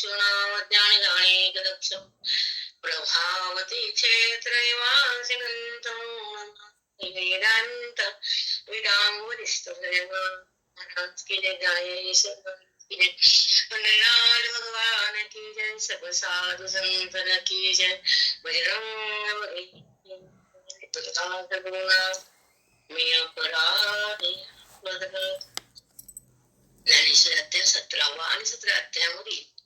गुरुराजवर्यं क्षुणामज्ञानिदानेकदक्षं प्रभावती क्षेत्रनिवासिनन्तं वेदान्त विदाम्बुरिस्तुभ्यः महाराज की जय गायेश्वर की जय। पंडरीनाथ भगवान की जय। सब साधु संतन की जय। बजरंग मी अपराधी ज्ञानेश्वर अध्याय सतरावा आणि सतरा अध्यायामध्ये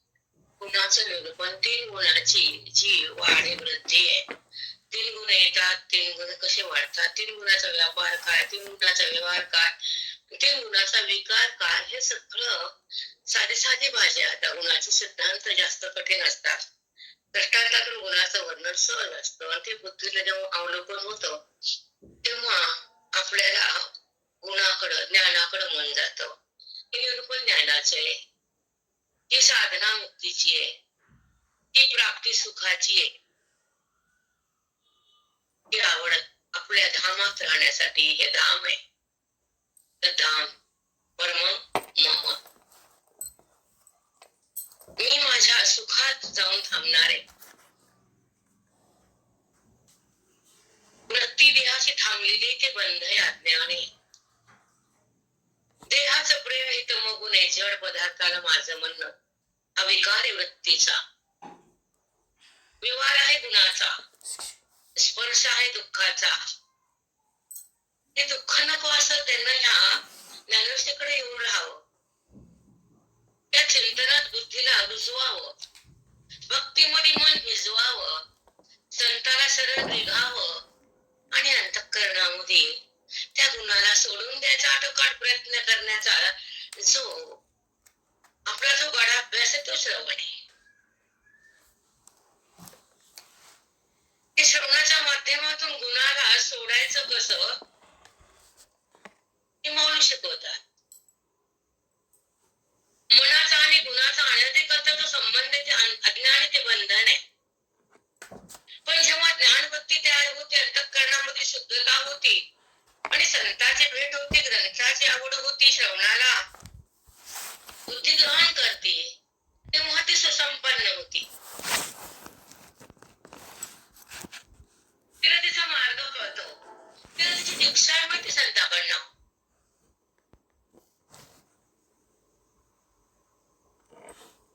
गुणाचं निरूपण तीन गुणाची जी वाढ आहे, वृद्धी आहे तीन गुण येतात तीन गुण कसे वाढतात? तीन गुणाचा व्यापार काय? तीन गुणाचा व्यवहार काय? तीन गुणाचा विकार काय? हे सगळं साधे साधे भाषे आता. गुणाचे सिद्धांत जास्त कठीण असतात. दृष्टांतातून गुणाचं वर्णन सहज असतं. आणि ते बुद्धीला जेव्हा अवलोकन होतं तेव्हा आपल्याला गुणाकडं ज्ञानाकडं मन जातं. हे निरूपण ज्ञानाचं आहे. ती साधना मुक्तीची आहे ती प्राप्ती सुखाची आहे ती आवड आपल्या धामात राहण्यासाठी हे धाम आहे. तर धाम परम मम मी माझ्या सुखात जाऊन थांबणार आहे. वृत्ती देहाची थांबलेली ते बंध आहे अज्ञाने देहाचं प्रेम हे तमगुण आहे. जड पदार्थाला माझं म्हणणं. हा विकार आहे वृत्तीचा. व्यवहार आहे गुणाचा. स्पर्श आहे दुःखाचा. हे दुःख नको असं त्यांना ह्या ज्ञानवस्थेकडे येऊन राहावं. त्या चिंतनात बुद्धीला रुजवावं. भक्तीमध्ये मन भिजवावं संताला सरळ निघावं. आणि अंतःकरणामध्ये त्या गुणाला सोडून द्यायचा आटोकाट प्रयत्न करण्याचा जो आपला जो गाडा अभ्यास आहे तो श्रवण आहे. श्रवणाच्या माध्यमातून गुणाला सोडायचं कसं हे मौन शिकवतात. मनाचा आणि गुणाचा अनधिकता जो संबंध आहे ते अज्ञान ते बंधन आहे. पण जेव्हा ज्ञानभक्ती तयार होते अंतःकरणामध्ये शुद्धता होती आणि संताची भेट होती ग्रंथाची आवड होती श्रवणाला. बुद्धी ग्रहण करते. तेव्हा ती सुसंपन्न होती. तिला तिचा मार्ग कळतो. तिला तिची दीक्षा मिळते संताकडनं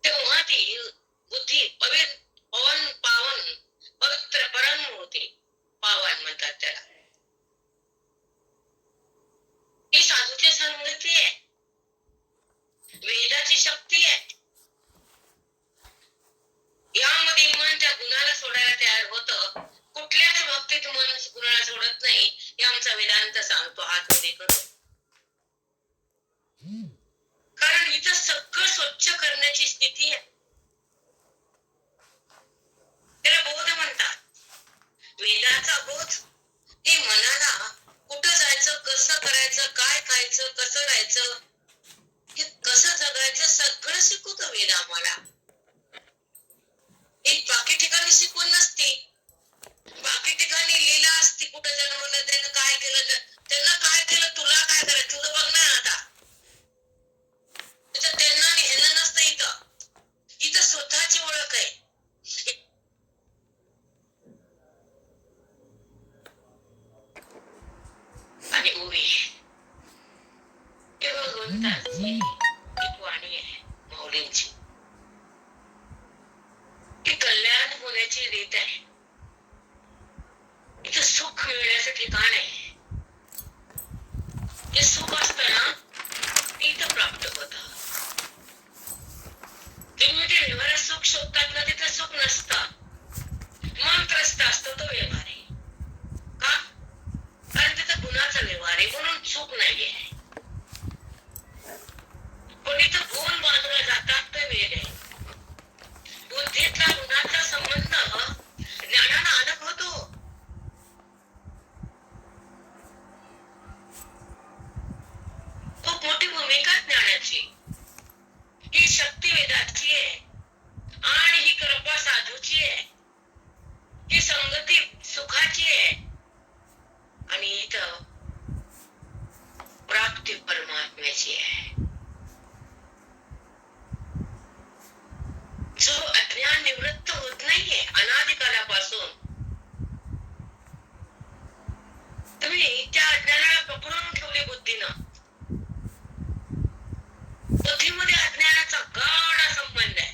तेव्हा ती बुद्धी पवित्र पवन पावन पवित्र परम होते पावन म्हणतात त्याला ही साधूची संगती आहे वेदाची शक्ती आहे यामध्ये मन त्या गुणाला सोडायला तयार होतं कुठल्याच बाबतीत मन गुणाला सोडत नाही हे आमचा वेदांत सांगतो आतमध्ये करून कारण इथं सगळं स्वच्छ करण्याची स्थिती आहे त्याला बोध म्हणतात वेदाचा बोध हे मनाला कुठं जायचं कसं करायचं काय खायचं कसं राहायचं हे कसं जगायचं सगळं शिकवतो वेद आम्हाला एक बाकी ठिकाणी शिकवण नसते. बाकी ठिकाणी लिहिलं असते. कुठं जन्मलं त्यानं काय केलं त्यांना काय केलं? तुला काय करायचं तुझं बघ ना आता. त्यांना आणि ह्यांना नसतं इथं. इथं स्वतःची ओळख आहे. आणि ओवी हे की कल्याण होण्याची रीत आहे. सुख मिळण्याचं ठिकाण आहे. सुख असतं ते इथं प्राप्त होत. तुम्ही ते सुख शोधतात ना, तिथं सुख नसतं. असतो तो व्यवहार आहे. का? कारण तिथं गुणाचा व्यवहार आहे, म्हणून सुख नाहीये. Nggak, नाही त्या अज्ञानाला पकडून ठेवली बुद्धीनं. बुद्धीमध्ये अज्ञानाचा गाढा संबंध आहे.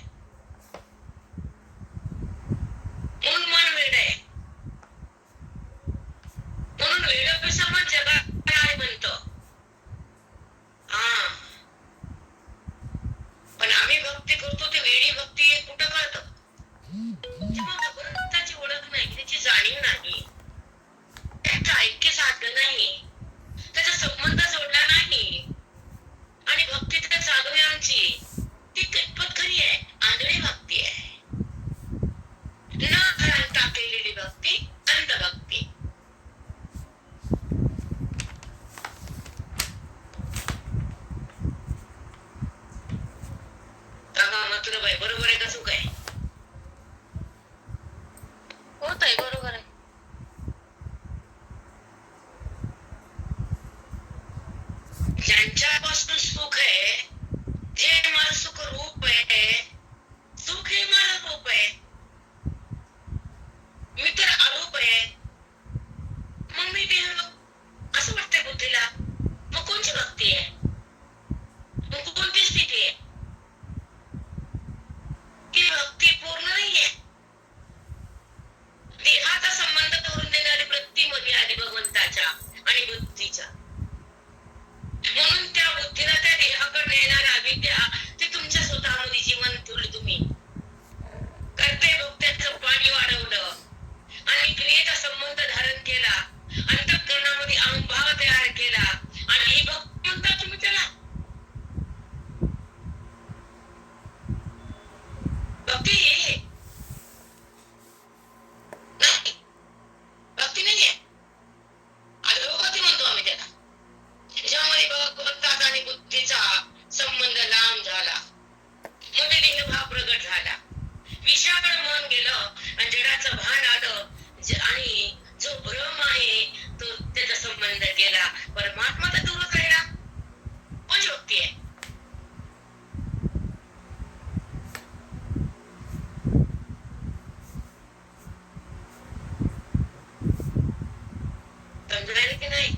समजायला की नाही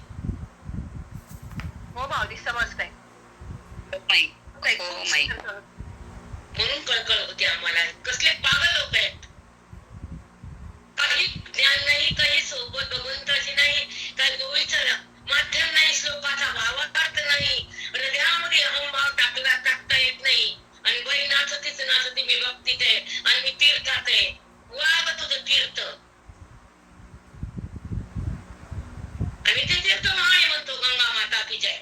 हो माऊली समजतंय म्हणून कळकळ होते आम्हाला कसले पागल लोक आहेत काही ज्ञान नाही काही सोबत भगवंताची नाही काही गोविचा माध्यम नाही श्लोकाचा भावार्थ नाही हृदयामध्ये अहंभाव टाकला टाकता येत नाही आणि बाई नाचतीच नाचती मी भक्तीत आहे आणि मी तीर्थात आहे वाग तुझं तीर्थ तीर्थ गंगा माता की जय.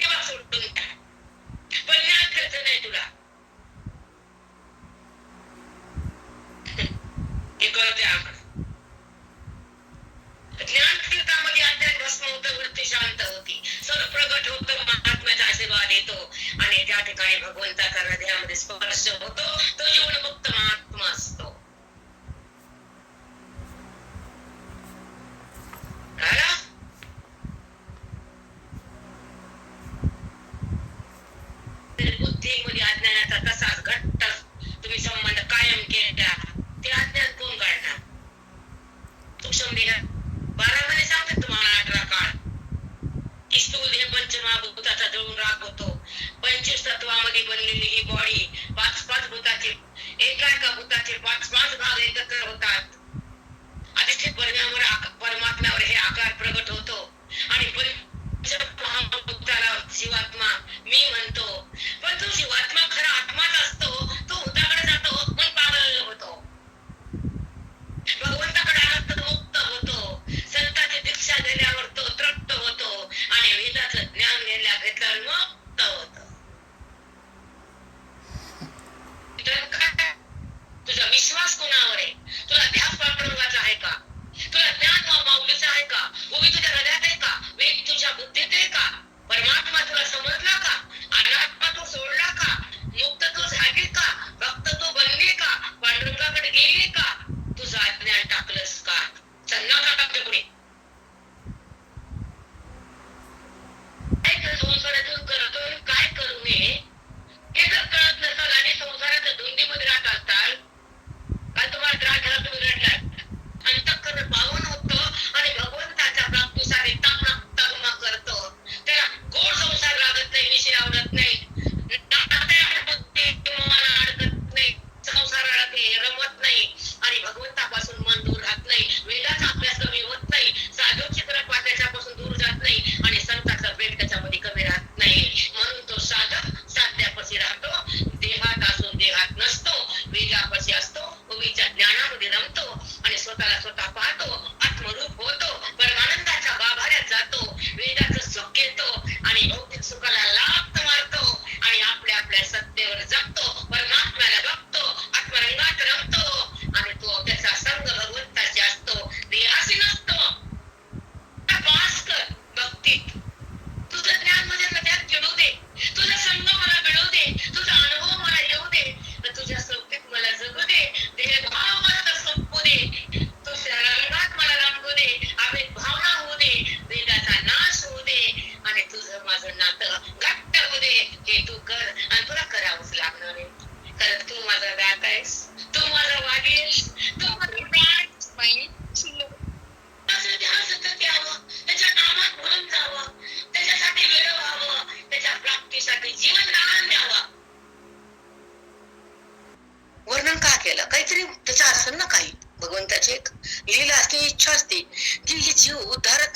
तेव्हा सोडून टाक नाही तुला. हे कळते आपण ज्ञान तीर्थामध्ये अध्यात्म भस्म होतं वृत्ती शांत होती. सर्व प्रगट होत महात्म्याचा आशीर्वाद येतो. आणि त्या ठिकाणी भगवंताचा हृदयामध्ये स्पर्श होतो. तो जीवन मुक्त महात्मा जीवात्मा मी म्हणतो. पण तो जीवात्मा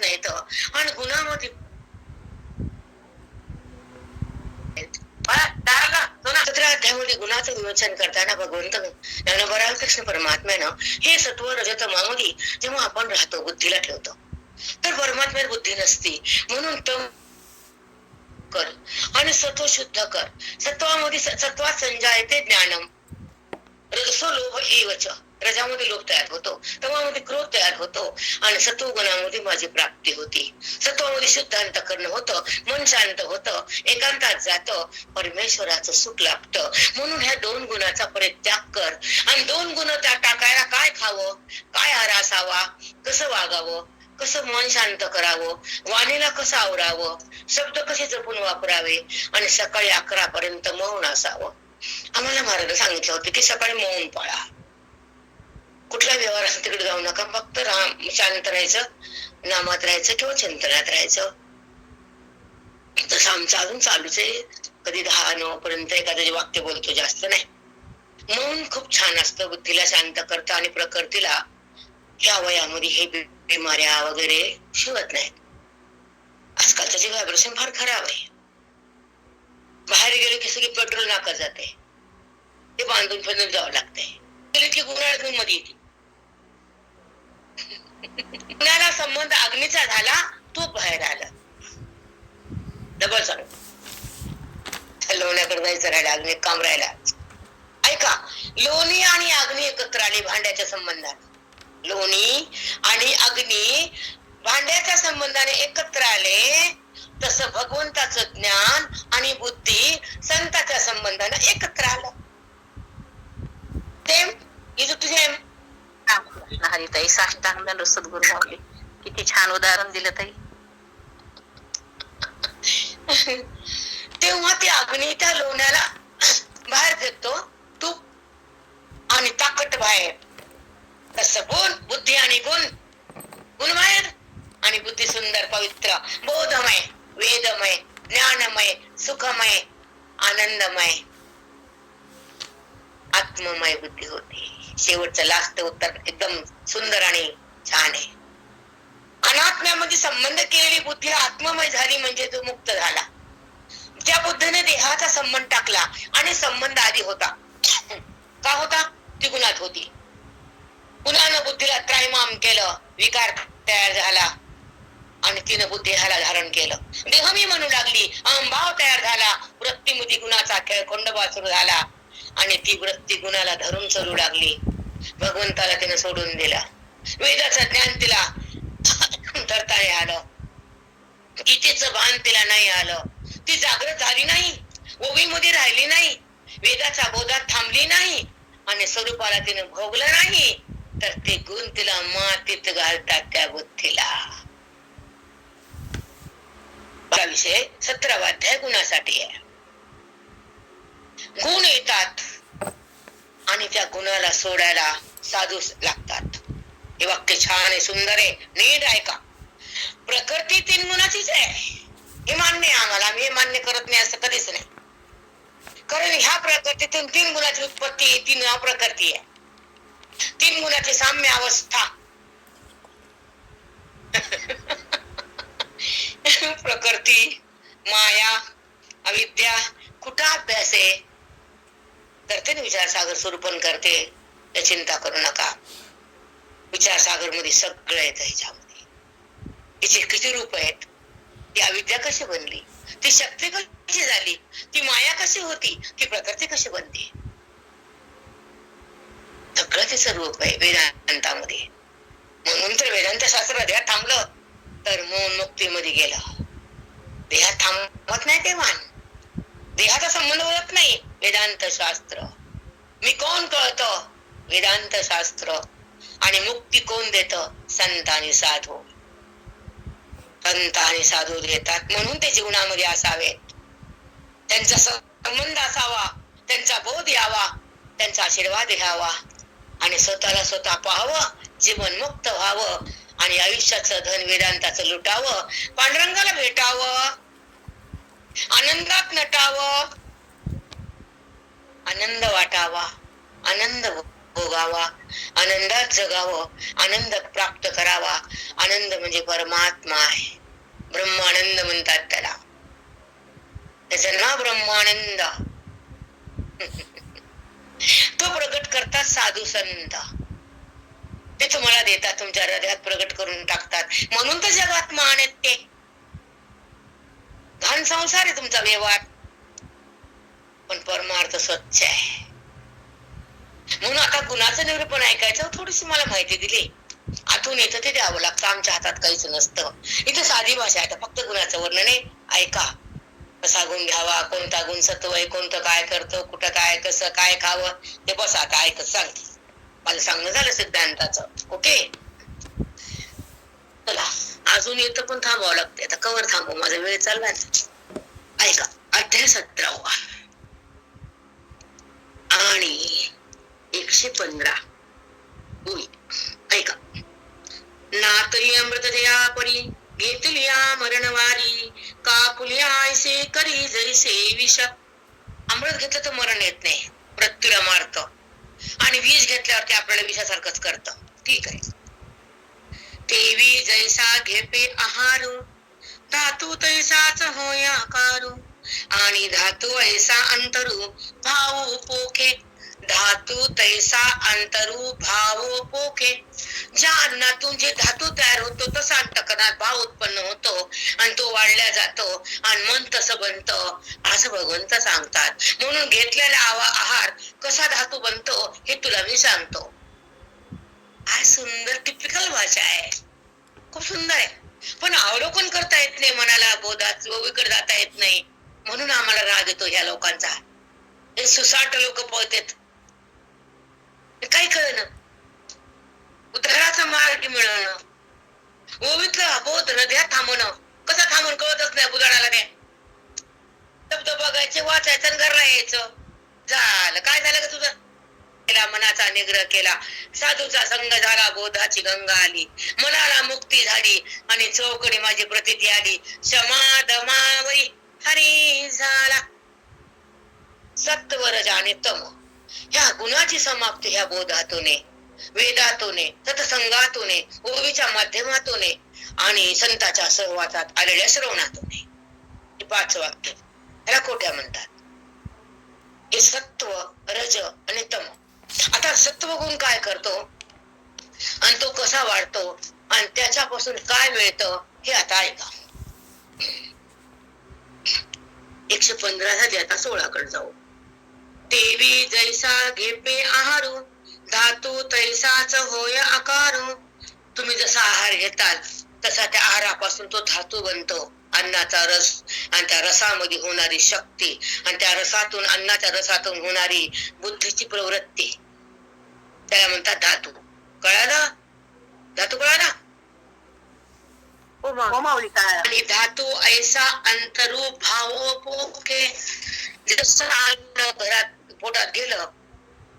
उद्धारत नाही तर आणि गुन्हामध्ये अध्यायामध्ये गुणाचं विमोचन करताना भगवंत ज्ञानोबराल कृष्ण परमात्म्यानं हे सत्व रजत मामुली जेव्हा आपण राहतो बुद्धीला ठेवतो. तर परमात्म्यात बुद्धी नसती. म्हणून तो कर. आणि सत्व शुद्ध कर. सत्वामध्ये सत्वात संजायते ज्ञानम. रजसो लोभ एवच. रजामध्ये लोभ तयार होतो. तमामध्ये क्रोध तयार होतो. आणि सत्वगुणामध्ये माझी प्राप्ती होती. सत्वामध्ये शुद्ध अंतकरण होतं. मन शांत होतं. एकांतात जातं. परमेश्वराचं सुख लाभतं. म्हणून ह्या दोन गुणाचा परित्याग कर. आणि दोन गुण त्या टाकायला काय खावं? काय हरासावा कसं वागावं? कसं मन शांत करावं? वाणीला कसं आवरावं? शब्द कसे जपून वापरावे? आणि सकाळी अकरा पर्यंत मौन असावं. आम्हाला महाराज सांगितलं होतं की सकाळी मौन पाळा. कुठला व्यवहार असेल तिकडे जाऊ नका. फक्त राम शांत राहायचं नामात राहायचं किंवा चिंतनात राहायचं. तसं आमचं अजून चालूच आहे. कधी दहा नऊ पर्यंत एखाद्याचे वाक्य बोलतो जास्त नाही. मन खूप छान असतं बुद्धीला शांत करतं आणि प्रकृतीला ह्या वयामध्ये हे बिमाऱ्या वगैरे शिवत नाहीत आजकालचं जे व्हायब्रेशन फार खराब आहे. बाहेर गेले की सगळी पेट्रोल नाका जाते. ते बांधून फिरून जावं लागतंय. गेले की गुन्हाळमध्ये येते गुन्ह्याला संबंध अग्नीचा झाला तू बाहेर आला. डबल सांग लोण्याकडे जायचं राहिला अग्नी काम राहिला. ऐका लोणी आणि अग्नी एकत्र आली भांड्याच्या संबंधात लोणी आणि अग्नी भांड्याच्या संबंधाने एकत्र आले तस भगवंताचं ज्ञान आणि बुद्धी संताच्या संबंधाने एकत्र आलं. Same is to same Haritai साष्टांग सद्गुरु माऊली किती छान उदाहरण दिलं ताई. तेव्हा ते अग्नी त्या लोण्याला बाहेर फेकतो तूप आणि ताकद बाहेर. तसं गुण बुद्धी आणि गुण. गुण बाहेर आणि बुद्धी सुंदर पवित्र बोधमय वेदमय ज्ञानमय सुखमय आनंदमय. आत्ममय बुद्धी होती शेवटचं लास्ट उत्तर एकदम सुंदर आणि छान आहे. अनात्म्यामध्ये संबंध केलेली बुद्धी आत्ममय झाली म्हणजे तो मुक्त झाला. ज्या बुद्धीने देहाचा संबंध टाकला आणि संबंध आधी होता. का होता? ती गुणात होती. गुणानं बुद्धीला त्रायमाम केलं? विकार तयार झाला. आणि तिनं बुद्धीहाला धारण केलं. देह मी म्हणू लागली. अहंभाव तयार झाला. वृत्तीमध्ये गुणाचा खेळ खंडोबा सुरू झाला. आणि ती गुणाला धरून चलू लागली. भगवंताला तिने सोडून दिला. वेदाचं ज्ञान तिला धरता नाही आलं. गीतेचं भान तिला नाही आलं. ती जागृत झाली नाही. ओवीमध्ये राहिली नाही. वेदाचा बोधात थांबली नाही. आणि स्वरूपाला तिने भोगलं नाही. तर ते गुण तिला मातीत घालतात त्या बुद्धीला. हा विषय सतरावा अध्याय गुणासाठी आहे. गुण येतात. आणि त्या गुणाला सोडायला साधू लागतात. हे वाक्य छान आहे सुंदर आहे नीट आहे का? प्रकृती तीन गुणाचीच आहे. हे मान्य आहे आम्हाला आम्ही हे मान्य करत नाही असं कधीच नाही. कारण ह्या प्रकृतीतून तीन गुणाची उत्पत्ती तीन तीन प्रकृती आहे. तीन गुणाची साम्य अवस्था. प्रकृती माया अविद्या कुठं अभ्यास आहे? करते ना विचारसागर स्वरूपण करते. चिंता करू नका. विचारसागरमध्ये सगळं येतं ह्याच्यामध्ये तिचे किती रूप आहेत? ती अविद्या कशी बनली? ती शक्ती कशी झाली? ती माया कशी होती? ती प्रकृती कशी बनली? सगळं तिचं रूप आहे वेदांतामध्ये. म्हणून तर वेदांत शास्त्र देहात थांबलं. तर मौन मुक्तीमध्ये गेलं. देहात थांबत नाही ते मान. देहाचा संबंध ओळख नाही वेदांत शास्त्र. मी कोण कळत? वेदांत शास्त्र. आणि मुक्ती कोण देत? संत आणि साधू. संत आणि साधू देतात म्हणून ते जीवनामध्ये असावेत त्यांचा संबंध असावा त्यांचा बोध यावा त्यांचा आशीर्वाद घ्यावा. आणि स्वतःला स्वतः पाहावं जीवन मुक्त व्हावं. आणि आयुष्याचं धन वेदांताचं लुटावं पांडुरंगाला भेटावं. आनंदात नटावं. आनंद वाटावा. आनंद भोगावा. आनंदात जगावं. आनंद प्राप्त करावा. आनंद म्हणजे परमात्मा आहे. ब्रह्मानंद म्हणतात त्याला. त्याचं नाव ब्रह्मानंद. तो प्रकट करतात साधू संत. ते तुम्हाला देतात तुमच्या हृदयात प्रकट करून टाकतात. म्हणून तर जगात मान आहेत ते. घाण संसार आहे तुमचा व्यवहार. पण परमार्थ स्वच्छ आहे. म्हणून आता गुणाचं निरूपण ऐकायचं थोडीशी मला माहिती दिली. आतून येतं ते द्यावं लागतं. आमच्या हातात काहीच नसतं. इथं साधी भाषा आहे. फक्त गुणाचं वर्णन आहे. ऐका. कसा गुण घ्यावा कोणता गुण सत्व आहे कोणतं काय करतो कुठं काय कसं काय खावं ते बस आता ऐकत सांगते मला सांगणं झालं सिद्धांताचं. ओके? चला. अजून येतं पण थांबावं लागतं. कवर थांबव माझा वेळ चालला ऐका अध्याय सतरावा आणि एकशे पंधरा. ऐका. नातली अमृत दया परी घेतलिया मरणवारी. कापुलिया ऐसे करी जैसे विष. अमृत घेतलं तर मरण येत नाही मृत्यूला मारत. आणि विष घेतल्यावर ते आपल्याला विषासारखंच करत. ठीक आहे. देवी जैसा घेपे आहारू धातू तैसाच होय आकारू. आणि धातू ऐसा अंतरू भाऊ पोखे धातू तैसा अंतरू भाव पोखे ज्या अन्नातून जे धातू तयार होतो तसा अंतकणात भाव उत्पन्न होतो. आणि तो वाढल्या जातो आणि मन तसं बनतं असं भगवंत सांगतात. म्हणून घेतलेला आवा आहार कसा धातू बनतो हे तुला मी सांगतो. आज सुंदर टिपिकल भाषा आहे. खूप सुंदर आहे. पण अवलोकन करता येत नाही मनाला बोधात ओवीकडे जाता येत नाही. म्हणून आम्हाला राग येतो ह्या लोकांचा. हे सुसाट लोक पळतात. काय कळणं उद्धाराचा मार्ग मिळवणं ओवीतलं बोध हृदयात थांबवणं कसं थांबून कळतच नाही बुधाडाला त्या शब्द बघायचे वाचायचं आणि घरला यायचं. झालं. काय झालं का तुझं? केला मनाचा निग्रह केला. साधूचा संग झाला बोधाची गंगा आली. मनाला मुक्ती झाली आणि चौकडी माझी प्रतिती आली. समाधमावरी हरी झाला. सत्वर जाणे तम. ह्या गुणाची समाप्ती ह्या बोधातूने वेदातूने सत्संगातूने ओवीच्या माध्यमातूने आणि संताच्या सहवासात आलेल्या श्रवणातूने. हे पाच वाक्य ह्याला कोट्या म्हणतात. हे सत्व रज आणि तम. आता सत्वगुण काय करतो? आणि तो कसा वाढतो? आणि त्याच्यापासून काय मिळतं? हे आता ऐका. एकशे पंधरा झाली आता सोळाकडे जाऊ. देवी जैसा घेपे आहारू धातू तैसाच होय आकारू. तुम्ही जसा आहार घेताल तसा त्या आहारापासून तो धातू बनतो. अन्नाचा रस आणि त्या रसामध्ये होणारी शक्ती आणि त्या रसातून अन्नाच्या रसातून होणारी बुद्धीची प्रवृत्ती. त्याला म्हणतात धातू. कळालं धातू कळाला आणि धातू ऐसा अंतरूप भावोपोके जसं अन्न घरात पोटात गेलं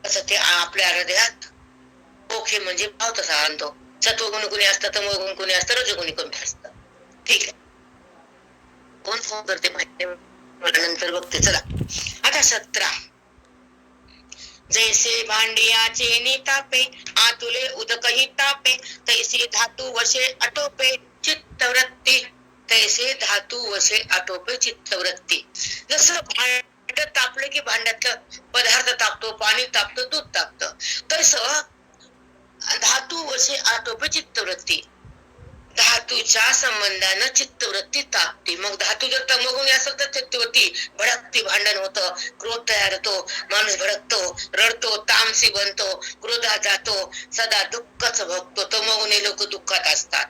तसं ते आपल्या हृदयात पोखे म्हणजे भाव तसा आणतो. सत्वगुण कुणी असतं तमोगुण कुणी असतं रजगुणी कमी असतं. ठीक आहे. कोण फोन करते माहिती नंतर बघते चला. आता सतरा. जैसे भांडियाचे नितापे आतुले उदकही तापे तैसे धातू वशे अटोपे चित्तवृत्ती. तैसे धातू वशे आटोपे चित्तवृत्ती. जसं भांड तापलं की भांड्यातलं पदार्थ तापतो पाणी तापतं दूध तापतं. तसं धातू वशे आटोपे चित्तवृत्ती. धातूच्या संबंधानं चित्तवृत्ती तापते. मग धातू जर तमगुणी असेल तर चित्तवृत्ती भडकती भांडण होतं क्रोध तयार होतो माणूस भडकतो रडतो तामसी बनतो क्रोधात जातो सदा दुःखच भोगतो. तमगुणी लोक दुःखात असतात.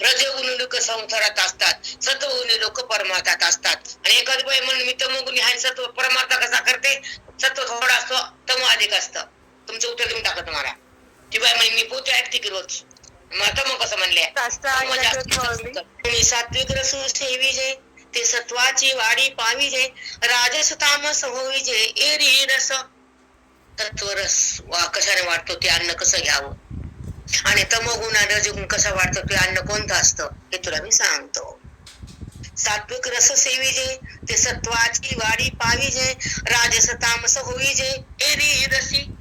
रजगुणी लोक संसारात असतात. सत्वगुणी लोक परमार्थात असतात. आणि एखादी बाई म्हणून मी तमगुणी हा सत्व परमार्थ कसा करते? सत्व थोडा असतो तम अधिक असतं. तुमचं उत्तर देऊन टाकत तुम्हाला. ती बाई म्हणे मी पोते ऐकते की रोज? मग मग कसं म्हणले? तुम्ही सात्विक रसू सेविजे ते सत्वाची वाढी पाविजे राजस तामस होविजे एरी रस तत्वरस. वा कशाने वाटतो ते अन्न कसं घ्यावं? आणि तमोगुण आणि रजगुण कसं वाटतो ते अन्न कोणतं असतं? हे तुला मी सांगतो. सात्विक रस सेविजे ते सत्वाची वाढी पाविजे राजस तामस होविजे एरी रसी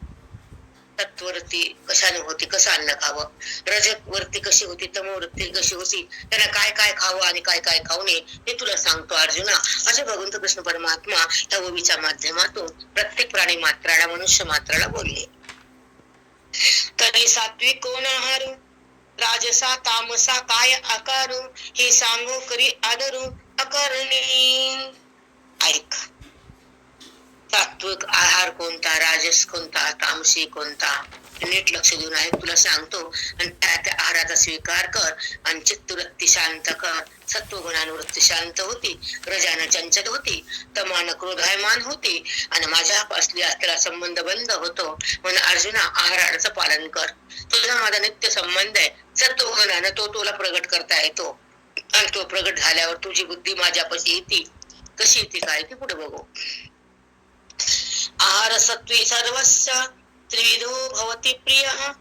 तत्ववृत्ती कशाने होती कसं अन्न खावं? रजत वरती कशी होती तमवृत्ती कशी होती त्यांना काय काय खावं आणि काय काय खाऊ नये हे तुला सांगतो अर्जुना. असे भगवंत कृष्ण परमात्मा त्या ओवीच्या माध्यमातून प्रत्येक प्राणी मात्राला मनुष्य मात्राला बोलले. तरी सात्विक कोण आहारू? राजसा तामसा काय आकारू? हे सांगू करी आदरू अकरणी. ऐक. तात्विक आहार कोणता राजस कोणता तामसी कोणता? नीट लक्ष देऊन आहे तुला सांगतो. आणि त्या त्या आहाराचा स्वीकार कर आणि चित्तवृत्ती शांत कर. सत्वगुणानुवृत्ती शांत होती रजान चंचल होती तमान क्रोधायमान होती आणि माझ्या असलेला संबंध बंद होतो. म्हणून अर्जुना आहाराचं पालन कर. तुझा माझा नित्य संबंध आहे. सत्वगुणानं तो तुला प्रगट करता येतो. आणि तो प्रगट झाल्यावर तुझी बुद्धी माझ्यापाशी येते. कशी येते काय ती पुढे बघू. आहार सत्वी सर्वस्य त्रिविधो भवति प्रियः।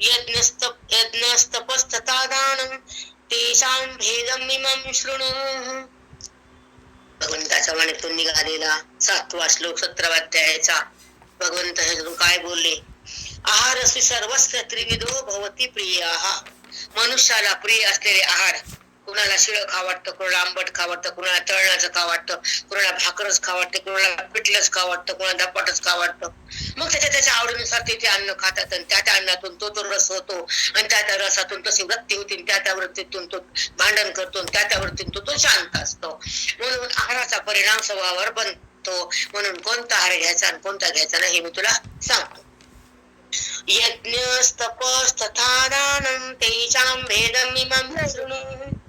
यज्ञस्त यज्ञस्तपस्तथा दानं तेषां भेदम् इमं शृणु। भगवंताच्या वाणीतून निघालेला सातवा श्लोक सतरावा अध्यायाचा। भगवंत हे काय बोलले? आहार असि सर्वस्य त्रिविधो भवती प्रिय। मनुष्याला प्रिय असलेले आहार कुणाला शिळं खा वाटतं कुणाला आंबट खा वाटतं कुणाला तळणाचं खा वाटतं कुणाला भाकरच खा वाटतं कुणाला पिठलंच खा वाटतं कुणाला धपाटच खा वाटतं. मग त्याच्या त्याच्या आवडीनुसार ते ते अन्न खातात आणि त्या त्या अन्नातून तो तो रस होतो आणि त्या त्या रसातून तशी वृत्ती होती त्या त्या वृत्तीतून तो भांडण करतो त्या त्या वृत्तीतून तो तो शांत असतो. म्हणून आहाराचा परिणाम स्वभावावर बनतो. म्हणून कोणता आहार घ्यायचा आणि कोणता घ्यायचा नाही हे मी तुला सांगतो. यज्ञस्तपस्तथा दानं तेषां भेदमिमं शृणु।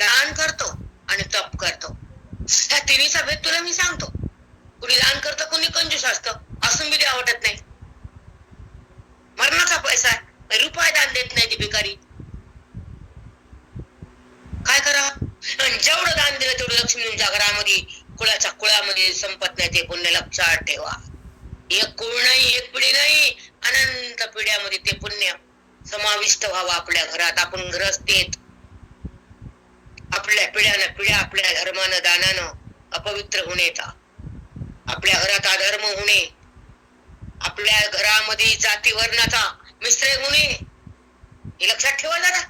दान करतो आणि तप करतो. ह्या तिन्ही सभेत तुला मी सांगतो. कुणी दान करतं कुणी कंजूस असतं. असून बी द्या वाटत नाही. मरणाचा पैसा आहे. रुपये दान देत नाही ती भिकारी. काय करा आणि जेवढं दान दिलं तेवढं लक्ष्मीच्या घरामध्ये कुळाच्या कुळामध्ये संपत नाही ते पुण्य लक्षात ठेवा. एक कुळ नाही एक पिढी नाही अनंत पिढ्यामध्ये ते पुण्य समाविष्ट व्हावं आपल्या घरात. आपण ग्रस्तेत. आपल्या पिढ्यानं पिढ्या आपल्या धर्मानं दानानं अपवित्र होणे आपल्या घरात अधर्म होणे. आपल्या घरामध्ये जाती वर्णाचा मिश्र होणे. हे लक्षात ठेवा जरा.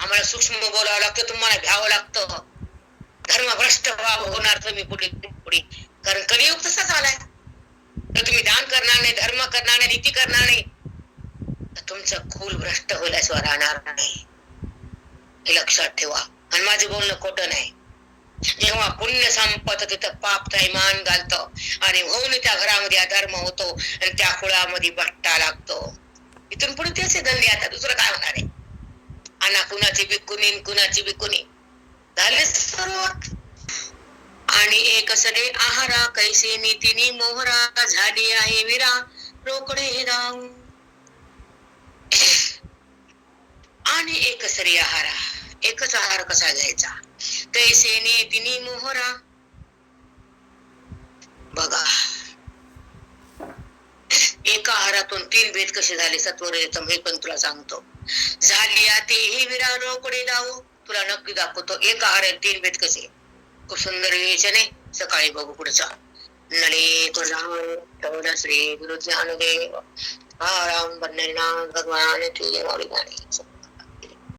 आम्हाला सूक्ष्म बोलावं लागतं तुम्हाला घ्यावं लागतं. धर्मभ्रष्ट व्हावं होणार तुम्ही पुढे पुढे. कारण कलियुग तसाच आलाय तर तुम्ही दान करणार नाही धर्म करणार नाही नीती करणार नाही. तर तुमचं खूल भ्रष्ट होल्याशिवाय राहणार नाही. हे लक्षात ठेवा. आणि माझं बोलणं खोटं नाही. जेव्हा पुण्य संपत तिथं पाप थैमान घालतं. आणि होऊन त्या घरामध्ये अधर्म होतो आणि त्या कुळामध्ये बट्टा लागतो. इथून पुढे तेच धंदे आता दुसरं काय होणार आहे? आणा कुणाची बिकुनी कुणाची बिकुनी झाले सुरुवात. आणि एक सडे आहारा कैसे नीतीनी मोहरा झाली आहे विरा. रोकडे राहू आणि एक सरी आहारा. एकच आहार कसा घ्यायचा? कैसे नीतीनी मोहरा? बघा. एका आहारातून तीन भेद कसे झाले? सत्वर हे पण तुला सांगतो. झाली ते ही विरा रोकडे लावू तुला नक्की दाखवतो एक आहार आहे, तीन भेद कसे? खूप सुंदर विवेचन आहे सकाळी बघू पुढचा. नळे तुझा श्री गुरु ज्ञानदेव हा राम बन्नरीनाथ भगवान तुझे गाणे